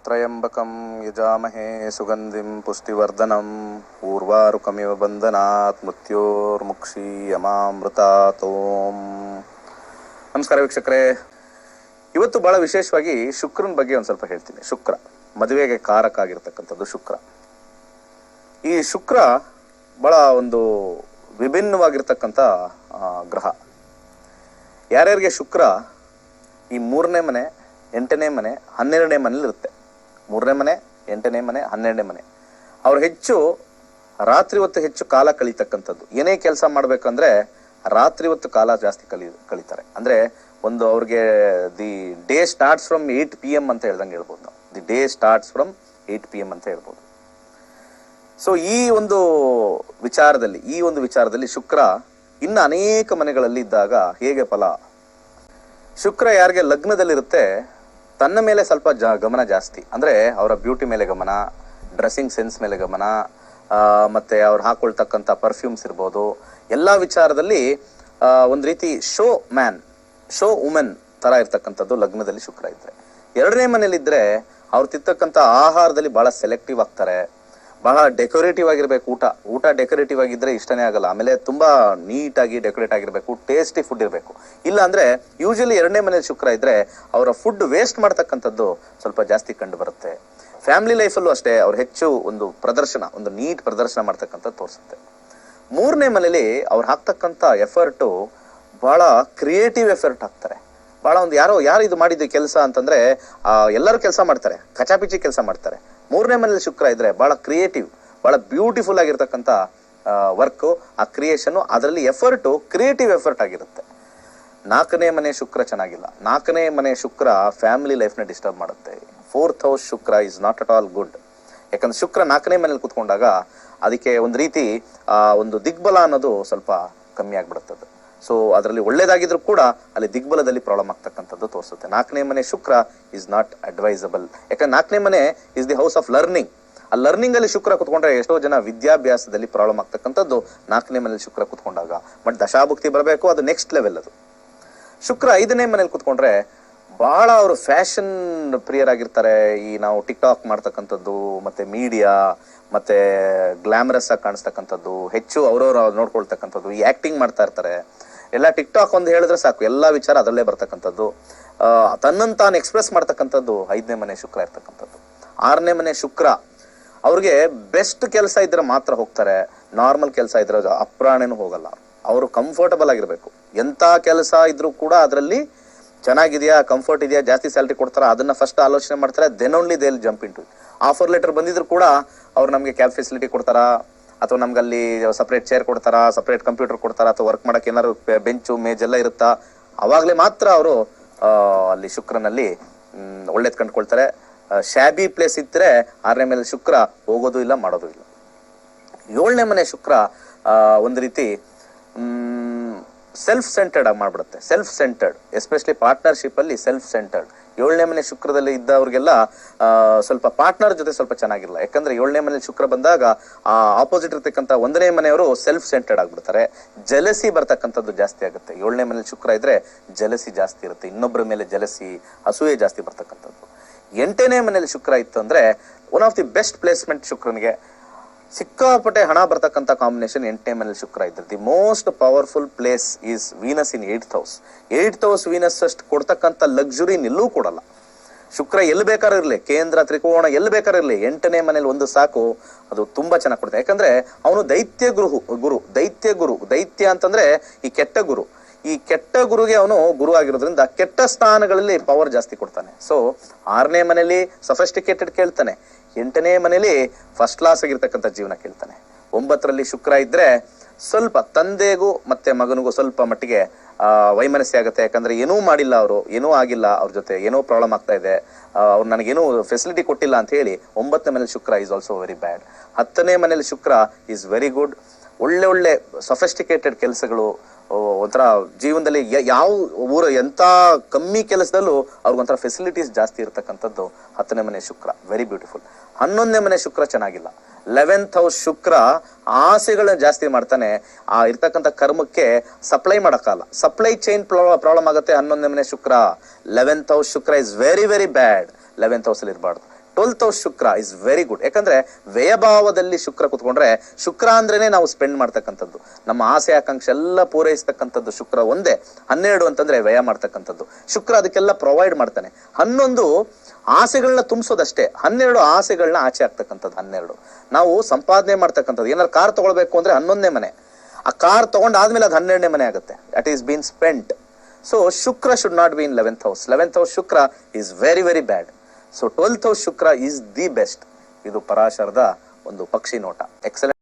त्र्यम्बकं यजामहे सुगन्धिं पुष्टिवर्धनम् ऊर्वारुकमिव बन्धनात् ಮೃತ್ಯೋರ್ಮುಕ್ಷೀಯಮಾಮೃತಾತ್ ಓಂ ನಮಸ್ಕಾರ ವೀಕ್ಷಕರೇ ಇವತ್ತು ಬಹಳ ವಿಶೇಷವಾಗಿ ಶುಕ್ರನ ಬಗ್ಗೆ ಒಂದು ಸ್ವಲ್ಪ ಹೇಳ್ತೀನಿ ಶುಕ್ರ ಮದುವೆಗೆ ಕಾರಕ ಆಗಿರ್ತಕ್ಕಂಥದ್ದು ಶುಕ್ರ ಈ ಶುಕ್ರ ಬಹಳ ಒಂದು ವಿಭಿನ್ನವಾಗಿರ್ತಕ್ಕಂಥ ಆ, ಗ್ರಹ ಯಾರ್ಯಾರಿಗೆ ಶುಕ್ರ ಈ ಮೂರನೇ ಮನೆ ಎಂಟನೇ ಮನೆ ಹನ್ನೆರಡನೇ ಮನೇಲಿ ಇರುತ್ತೆ ಮೂರನೇ ಮನೆ, ಎಂಟನೇ ಮನೆ, ಹನ್ನೆರಡನೇ ಮನೆ. ಅವ್ರು ಹೆಚ್ಚು ರಾತ್ರಿ ಹೊತ್ತು ಹೆಚ್ಚು ಕಾಲ ಕಳೀತಕ್ಕಂಥದ್ದು. ಏನೇ ಕೆಲಸ ಮಾಡ್ಬೇಕಂದ್ರೆ ರಾತ್ರಿ ಹೊತ್ತು ಕಾಲ ಜಾಸ್ತಿ ಕಲಿ, ಕಳೀತಾರೆ. ಅಂದ್ರೆ ಒಂದು ಅವ್ರಿಗೆ the day starts from eight P M ಅಂತ ಹೇಳ್ದಂಗೆ ಹೇಳ್ಬೋದು ನಾವು. The day starts from eight P M ಅಂತ ಹೇಳ್ಬೋದು. ಸೊ ಈ ಒಂದು ವಿಚಾರದಲ್ಲಿ, ಈ ಒಂದು ವಿಚಾರದಲ್ಲಿ ಶುಕ್ರ ಇನ್ನು ಅನೇಕ ಮನೆಗಳಲ್ಲಿ ಇದ್ದಾಗ ಹೇಗೆ ಫಲ? ಶುಕ್ರ ಯಾರಿಗೆ ಲಗ್ನದಲ್ಲಿರುತ್ತೆ ತನ್ನ ಮೇಲೆ ಸ್ವಲ್ಪ ಜ ಗಮನ ಜಾಸ್ತಿ. ಅಂದ್ರೆ ಅವರ ಬ್ಯೂಟಿ ಮೇಲೆ ಗಮನ ಡ್ರೆಸ್ಸಿಂಗ್ ಸೆನ್ಸ್ ಮೇಲೆ ಗಮನ ಮತ್ತು ಅವ್ರು ಹಾಕೊಳ್ತಕ್ಕಂಥ ಪರ್ಫ್ಯೂಮ್ಸ್ ಇರ್ಬೋದು. ಎಲ್ಲ ವಿಚಾರದಲ್ಲಿ ಒಂದು ರೀತಿ ಶೋ ಮ್ಯಾನ್ ಶೋ ವುಮೆನ್ ತರ ಇರ್ತಕ್ಕಂಥದ್ದು ಲಗ್ನದಲ್ಲಿ ಶುಕ್ರ ಇದ್ದರೆ ಎರಡನೇ ಮನೇಲಿದ್ರೆ ಅವ್ರು ತಿಂತಕ್ಕಂಥ ಆಹಾರದಲ್ಲಿ ಬಹಳ ಸೆಲೆಕ್ಟಿವ್ ಆಗ್ತಾರೆ. ಬಹಳ ಡೆಕೋರೇಟಿವ್ ಆಗಿರ್ಬೇಕು ಊಟ. ಊಟ ಡೆಕೋರೇಟಿವ್ ಆಗಿದ್ರೆ ಇಷ್ಟನೇ ಆಗಲ್ಲ. ಆಮೇಲೆ ತುಂಬಾ ನೀಟಾಗಿ ಡೆಕೋರೇಟ್ ಆಗಿರಬೇಕು ಟೇಸ್ಟಿ ಫುಡ್ ಇರಬೇಕು. ಇಲ್ಲ ಅಂದ್ರೆ ಯೂಶಲಿ ಎರಡನೇ ಮನೇಲಿ ಶುಕ್ರ ಇದ್ರೆ ಅವರ ಫುಡ್ ವೇಸ್ಟ್ ಮಾಡ್ತಕ್ಕಂಥದ್ದು ಸ್ವಲ್ಪ ಜಾಸ್ತಿ ಕಂಡು ಬರುತ್ತೆ ಫ್ಯಾಮಿಲಿ ಲೈಫಲ್ಲೂ ಅಷ್ಟೇ ಅವ್ರು ಹೆಚ್ಚು ಒಂದು ಪ್ರದರ್ಶನ, ಒಂದು ನೀಟ್ ಪ್ರದರ್ಶನ ಮಾಡ್ತಕ್ಕಂಥದ್ದು ತೋರಿಸುತ್ತೆ. ಮೂರನೇ ಮನೇಲಿ ಅವ್ರು ಹಾಕ್ತಕ್ಕಂಥ ಎಫರ್ಟು ಬಹಳ ಕ್ರಿಯೇಟಿವ್ ಎಫರ್ಟ್ ಹಾಕ್ತಾರೆ. ಬಹಳ ಒಂದು ಯಾರೋ, ಯಾರು ಇದು ಮಾಡಿದ್ದು ಕೆಲಸ ಅಂತಂದ್ರೆ ಎಲ್ಲರೂ ಕೆಲಸ ಮಾಡ್ತಾರೆ. ಕಚಾಪಿಚಿ ಕೆಲಸ ಮಾಡ್ತಾರೆ. ಮೂರನೇ ಮನೆಯಲ್ಲಿ ಶುಕ್ರ ಇದ್ರೆ ಬಹಳ ಕ್ರಿಯೇಟಿವ್ ಬಹಳ ಬ್ಯೂಟಿಫುಲ್ ಆಗಿರ್ತಕ್ಕಂಥ ವರ್ಕ್ ಆ ಕ್ರಿಯೇಷನ್ ಅದರಲ್ಲಿ ಎಫರ್ಟು ಕ್ರಿಯೇಟಿವ್ ಎಫರ್ಟ್ ಆಗಿರುತ್ತೆ. ನಾಲ್ಕನೇ ಮನೆ ಶುಕ್ರ ಚೆನ್ನಾಗಿಲ್ಲ. ನಾಲ್ಕನೇ ಮನೆ ಶುಕ್ರ ಫ್ಯಾಮಿಲಿ ಲೈಫ್ನ ಡಿಸ್ಟರ್ಬ್ ಮಾಡುತ್ತೆ. Fourth house Shukra is not at all good ಯಾಕಂದ್ರೆ ಶುಕ್ರ ನಾಲ್ಕನೇ ಮನೇಲಿ ಕುತ್ಕೊಂಡಾಗ ಅದಕ್ಕೆ ಒಂದು ರೀತಿ ಒಂದು ದಿಗ್ಬಲ ಅನ್ನೋದು ಸ್ವಲ್ಪ ಕಮ್ಮಿ ಆಗ್ಬಿಡುತ್ತದೆ. ಸೊ ಅದರಲ್ಲಿ ಒಳ್ಳೇದಾಗಿದ್ರು ಕೂಡ ಅಲ್ಲಿ ದಿಗ್ಬಲದಲ್ಲಿ ಪ್ರಾಬ್ಲಮ್ ಆಗ್ತಕ್ಕಂಥದ್ದು ತೋರಿಸುತ್ತೆ. ನಾಲ್ಕನೇ ಮನೆ ಶುಕ್ರ ಇಸ್ ನಾಟ್ ಅಡ್ವೈಸಬಲ್ ಯಾಕಂದ್ರೆ ನಾಲ್ಕನೇ ಮನೆ is the house of learning ಆ ಲರ್ನಿಂಗ್ ಅಲ್ಲಿ ಶುಕ್ರ ಕುತ್ಕೊಂಡ್ರೆ ಎಷ್ಟೋ ಜನ ವಿದ್ಯಾಭ್ಯಾಸದಲ್ಲಿ ಪ್ರಾಬ್ಲಮ್ ಆಗ್ತಕ್ಕಂಥದ್ದು ನಾಲ್ಕನೇ ಮನೇಲಿ ಶುಕ್ರ ಕುತ್ಕೊಂಡಾಗ. ಬಟ್ ದಶಾಭುಕ್ತಿ ಬರಬೇಕು, ಅದು ನೆಕ್ಸ್ಟ್ ಲೆವೆಲ್ ಅದು. ಶುಕ್ರ ಐದನೇ ಮನೇಲಿ ಕುತ್ಕೊಂಡ್ರೆ ಬಹಳ ಅವರು ಫ್ಯಾಷನ್ ಪ್ರಿಯರಾಗಿರ್ತಾರೆ. ಈ ನಾವು ಟಿಕ್ ಟಾಕ್ ಮಾಡ್ತಕ್ಕಂಥದ್ದು, ಮತ್ತೆ ಮೀಡಿಯಾ ಮತ್ತೆ ಗ್ಲಾಮರಸ್ ಆಗಿ ಕಾಣಿಸ್ತಕ್ಕಂಥದ್ದು, ಹೆಚ್ಚು ಅವರವರು ನೋಡ್ಕೊಳ್ತಕ್ಕಂಥದ್ದು, ಈ ಆಕ್ಟಿಂಗ್ ಮಾಡ್ತಾ ಇರ್ತಾರೆ. ಎಲ್ಲ ಟಿಕ್ ಟಾಕ್ ಒಂದು ಹೇಳಿದ್ರೆ ಸಾಕು, ಎಲ್ಲ ವಿಚಾರ ಅದರಲ್ಲೇ ಬರ್ತಕ್ಕಂಥದ್ದು. ತನ್ನನ್ನು ತಾನು ಎಕ್ಸ್ಪ್ರೆಸ್ ಮಾಡ್ತಕ್ಕಂಥದ್ದು ಐದನೇ ಮನೆ ಶುಕ್ರ ಇರ್ತಕ್ಕಂಥದ್ದು. ಆರನೇ ಮನೆ ಶುಕ್ರ, ಅವ್ರಿಗೆ ಬೆಸ್ಟ್ ಕೆಲಸ ಇದ್ರೆ ಮಾತ್ರ ಹೋಗ್ತಾರೆ ನಾರ್ಮಲ್ ಕೆಲಸ ಇದ್ರೆ ಅಪ್ರಾಣೇನು ಹೋಗಲ್ಲ. ಅವರು ಕಂಫರ್ಟಬಲ್ ಆಗಿರಬೇಕು. ಎಂತ ಕೆಲಸ ಇದ್ರೂ ಕೂಡ ಅದರಲ್ಲಿ ಚೆನ್ನಾಗಿದೆಯಾ ಕಂಫರ್ಟ್ ಇದೆಯಾ, ಜಾಸ್ತಿ ಸ್ಯಾಲ್ರಿ ಕೊಡ್ತಾರ, ಅದನ್ನ ಫಸ್ಟ್ ಆಲೋಚನೆ ಮಾಡ್ತಾರೆ then only they'll jump into offer letter ಬಂದಿದ್ರು ಕೂಡ ಅವ್ರು ನಮಗೆ ಕ್ಯಾಬ್ ಫೆಸಿಲಿಟಿ ಕೊಡ್ತಾರಾ ಅಥವಾ ನಮ್ಗೆ ಅಲ್ಲಿ ಸಪ್ರೇಟ್ ಚೇರ್ ಕೊಡ್ತಾರಾ ಸಪ್ರೇಟ್ ಕಂಪ್ಯೂಟರ್ ಕೊಡ್ತಾರಾ, ಅಥವಾ ವರ್ಕ್ ಮಾಡಕ್ಕೆ ಏನಾದ್ರು ಬೆಂಚು ಮೇಜ್ ಎಲ್ಲ ಇರುತ್ತಾ? ಅವಾಗಲೇ ಮಾತ್ರ ಅವರು ಅಲ್ಲಿ ಶುಕ್ರನಲ್ಲಿ ಒಳ್ಳೇದು ಕಂಡುಕೊಳ್ತಾರೆ. ಶ್ಯಾಬಿ ಪ್ಲೇಸ್ ಇದ್ರೆ ಆರನೇ ಮೇಲೆ ಶುಕ್ರ, ಹೋಗೋದು ಇಲ್ಲ, ಮಾಡೋದು ಇಲ್ಲ. ಏಳನೇ ಮನೆ ಶುಕ್ರ ಒಂದು ರೀತಿ ಸೆಲ್ಫ್ ಸೆಂಟರ್ಡ್ ಆಗಿ ಮಾಡ್ಬಿಡುತ್ತೆ. ಸೆಲ್ಫ್ ಸೆಂಟರ್ಡ್ ಎಸ್ಪೆಷಲಿ ಪಾರ್ಟ್ನರ್ಶಿಪ್ ಅಲ್ಲಿ ಸೆಲ್ಫ್ ಸೆಂಟರ್ಡ್ ಏಳನೇ ಮನೆ ಶುಕ್ರದಲ್ಲಿ ಇದ್ದವ್ರಿಗೆಲ್ಲ ಸ್ವಲ್ಪ ಪಾರ್ಟ್ನರ್ ಜೊತೆ ಸ್ವಲ್ಪ ಚೆನ್ನಾಗಿರಲ್ಲ ಯಾಕಂದ್ರೆ ಏಳನೇ ಮನೆ ಶುಕ್ರ ಬಂದಾಗ, ಆ ಆಪೋಸಿಟ್ ಇರ್ತಕ್ಕಂಥ ಒಂದನೇ ಮನೆಯವರು ಸೆಲ್ಫ್ ಸೆಂಟರ್ಡ್ ಆಗ್ಬಿಡ್ತಾರೆ. ಜಲಸಿ ಬರ್ತಕ್ಕಂಥದ್ದು ಜಾಸ್ತಿ ಆಗುತ್ತೆ. ಏಳನೇ ಮನೆಯಲ್ಲಿ ಶುಕ್ರ ಇದ್ರೆ ಜಲಸಿ ಜಾಸ್ತಿ ಇರುತ್ತೆ. ಇನ್ನೊಬ್ಬರ ಮೇಲೆ ಜಲಸಿ ಅಸೂಯೆ ಜಾಸ್ತಿ ಬರ್ತಕ್ಕಂಥದ್ದು. ಎಂಟನೇ ಮನೇಲಿ ಶುಕ್ರ ಇತ್ತು ಅಂದ್ರೆ one of the best placement ಶುಕ್ರನಿಗೆ ಸಿಕ್ಕಾಪಟ್ಟೆ ಹಣ ಬರ್ತಕ್ಕಂಥ ಕಾಂಬಿನೇಷನ್ ಎಂಟನೇ ಮನೇಲಿ ಶುಕ್ರ ಇದ್ರೆ. The most powerful place is Venus in eighth house eighth house Venus ಅಷ್ಟು ಕೊಡ್ತಕ್ಕಂಥ ಲಕ್ಸುರಿ ನಿಲ್ಲೂ ಕೊಡಲ್ಲ. ಶುಕ್ರ ಎಲ್ಲಿ ಬೇಕಾದ್ರೂ ಇರಲಿ, ಕೇಂದ್ರ ತ್ರಿಕೋಣ ಎಲ್ಲಿ ಬೇಕಾದ್ರೂ ಇರಲಿ, ಎಂಟನೇ ಮನೇಲಿ ಒಂದು ಸಾಕು, ಅದು ತುಂಬಾ ಚೆನ್ನಾಗಿ ಕೊಡುತ್ತೆ ಯಾಕಂದ್ರೆ ಅವನು ದೈತ್ಯ ಗುರು ಗುರು, ದೈತ್ಯ ಗುರು, ದೈತ್ಯ ಅಂತಂದ್ರೆ ಈ ಕೆಟ್ಟ ಗುರು. ಈ ಕೆಟ್ಟ ಗುರುಗೆ ಅವನು ಗುರು ಆಗಿರೋದ್ರಿಂದ ಕೆಟ್ಟ ಸ್ಥಾನಗಳಲ್ಲಿ ಪವರ್ ಜಾಸ್ತಿ ಕೊಡ್ತಾನೆ. ಸೊ ಆರನೇ ಮನೇಲಿ ಸಫೆಸ್ಟಿಕೇಟೆಡ್ ಕೇಳ್ತಾನೆ. ಎಂಟನೇ ಮನೇಲಿ ಫಸ್ಟ್ ಕ್ಲಾಸ್ ಆಗಿರ್ತಕ್ಕಂಥ ಜೀವನ ಕೇಳ್ತಾನೆ. ಒಂಬತ್ತರಲ್ಲಿ ಶುಕ್ರ ಇದ್ರೆ ಸ್ವಲ್ಪ ತಂದೆಗೂ ಮತ್ತೆ ಮಗನಿಗೂ ಸ್ವಲ್ಪ ಮಟ್ಟಿಗೆ ವೈಮನಸ್ಸಿ ಆಗುತ್ತೆ. ಯಾಕಂದ್ರೆ ಏನೂ ಮಾಡಿಲ್ಲ ಅವರು, ಏನೂ ಆಗಿಲ್ಲ ಅವ್ರ ಜೊತೆ, ಏನೋ ಪ್ರಾಬ್ಲಮ್ ಆಗ್ತಾ ಇದೆ. ಅವ್ರು ನನಗೇನೂ ಫೆಸಿಲಿಟಿ ಕೊಟ್ಟಿಲ್ಲ ಅಂತ ಹೇಳಿ ಒಂಬತ್ತನೇ ಮನೇಲಿ Shukra is also very bad ಹತ್ತನೇ ಮನೇಲಿ ಶುಕ್ರ ಈಸ್ ವೆರಿ ಗುಡ್ ಒಳ್ಳೆ ಒಳ್ಳೆ ಸೊಫೆಸ್ಟಿಕೇಟೆಡ್ ಕೆಲಸಗಳು ಒಂಥರ ಜೀವನದಲ್ಲಿ ಯಾವ ಊರ ಎಂತ ಕಮ್ಮಿ ಕೆಲಸದಲ್ಲೂ ಅವ್ರಿಗೊಂಥರ ಫೆಸಿಲಿಟೀಸ್ ಜಾಸ್ತಿ ಇರತಕ್ಕಂಥದ್ದು ಹತ್ತನೇ ಮನೆ ಶುಕ್ರ. ವೆರಿ ಬ್ಯೂಟಿಫುಲ್ ಹನ್ನೊಂದನೇ ಮನೆ ಶುಕ್ರ ಚೆನ್ನಾಗಿಲ್ಲ. ಲೆವೆಂತ್ ಹೌಸ್ ಶುಕ್ರ ಆಸೆಗಳನ್ನ ಜಾಸ್ತಿ ಮಾಡ್ತಾನೆ. ಆ ಇರ್ತಕ್ಕಂಥ ಕರ್ಮಕ್ಕೆ ಸಪ್ಲೈ ಮಾಡೋಕ್ಕಲ್ಲ. ಸಪ್ಲೈ ಚೈನ್ ಪ್ರಾಬ್ಲಮ್ ಆಗುತ್ತೆ ಹನ್ನೊಂದನೇ ಮನೆ ಶುಕ್ರ. Eleventh house Shukra is very very bad eleventh ಹೌಸಲ್ಲಿ ಇರಬಾರ್ದು. Twelfth house Shukra is very good ಯಾಕಂದ್ರೆ ವ್ಯಯಭಾವದಲ್ಲಿ ಶುಕ್ರ ಕುತ್ಕೊಂಡ್ರೆ ಶುಕ್ರ ಅಂದ್ರೇನೆ ನಾವು ಸ್ಪೆಂಡ್ ಮಾಡ್ತಕ್ಕಂಥದ್ದು. ನಮ್ಮ ಆಸೆ, ಆಕಾಂಕ್ಷೆ ಎಲ್ಲ ಪೂರೈಸ್ತಕ್ಕಂಥದ್ದು ಶುಕ್ರ ಒಂದೇ. ಹನ್ನೆರಡು ಅಂತಂದ್ರೆ ವ್ಯಯ ಮಾಡ್ತಕ್ಕಂಥದ್ದು. ಶುಕ್ರ ಅದಕ್ಕೆಲ್ಲ ಪ್ರೊವೈಡ್ ಮಾಡ್ತಾನೆ. ಹನ್ನೊಂದು ಆಸೆಗಳನ್ನ ತುಂಬಿಸೋದಷ್ಟೇ. ಹನ್ನೆರಡು ಆಸೆಗಳನ್ನ ಆಚೆ ಆಗ್ತಕ್ಕಂಥದ್ದು, ಹನ್ನೆರಡು. ನಾವು ಸಂಪಾದನೆ ಮಾಡ್ತಕ್ಕಂಥದ್ದು. ಏನಾದ್ರು ಕಾರ್ ತಗೊಳ್ಬೇಕು ಅಂದ್ರೆ ಹನ್ನೊಂದನೇ ಮನೆ. ಆ ಕಾರ್ ತಗೊಂಡಾದ್ಮೇಲೆ ಅದು ಹನ್ನೆರಡನೇ ಮನೆ ಆಗುತ್ತೆ. It is been spent so Shukra should not be in eleventh house eleventh house Shukra is very very bad so twelfth house Shukra is the best ಇದು ಪರಾಶರದ ಒಂದು ಪಕ್ಷಿ ನೋಟ. ಎಕ್ಸಲೆಂಟ್